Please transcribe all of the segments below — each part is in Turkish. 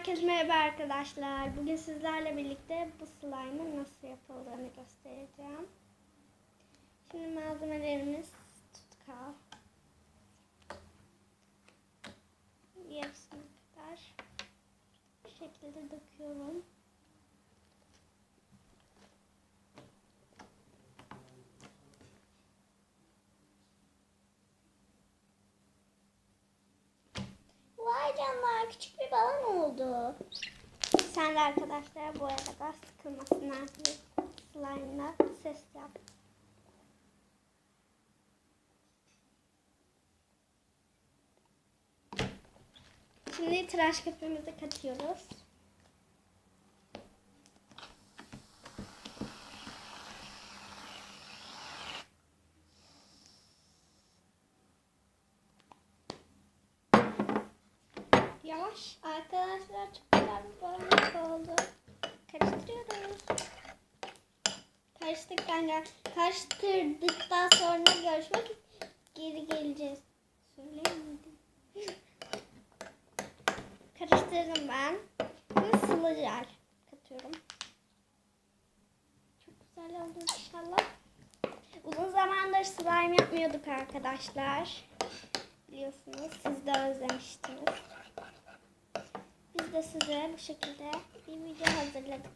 Herkese merhaba arkadaşlar. Bugün sizlerle birlikte bu slime'ın nasıl yapıldığını göstereceğim. Şimdi malzemelerimiz tutkal. Yarısına kadar bu şekilde döküyorum. Küçük bir balon oldu. Sen de arkadaşlar bu arada sıkılmasınlar diye slime'la ses yap. Şimdi tıraş köpüğümüzü katıyoruz. Yavaş. Arkadaşlar çok güzel bir boyamak oldu. Karıştırıyoruz. Karıştıktan, karıştırdıktan sonra görüşmek geri geleceğiz. Söyleyemedim. Karıştırdım ben. Ve sıvı jel katıyorum. Çok güzel oldu inşallah. Uzun zamandır slime yapmıyorduk arkadaşlar. Biliyorsunuz siz de özlemiştiniz. De size bu şekilde bir video hazırladık.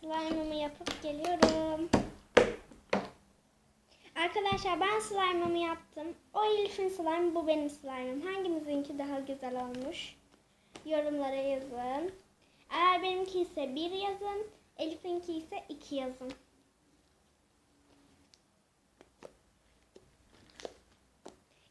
Slime'ımı yapıp geliyorum. Arkadaşlar ben slime'ımı yaptım. O Elif'in slime, bu benim slime'ım. Hangimizinki daha güzel olmuş? Yorumlara yazın. Eğer benimki ise bir yazın, Elif'inki ise iki yazın.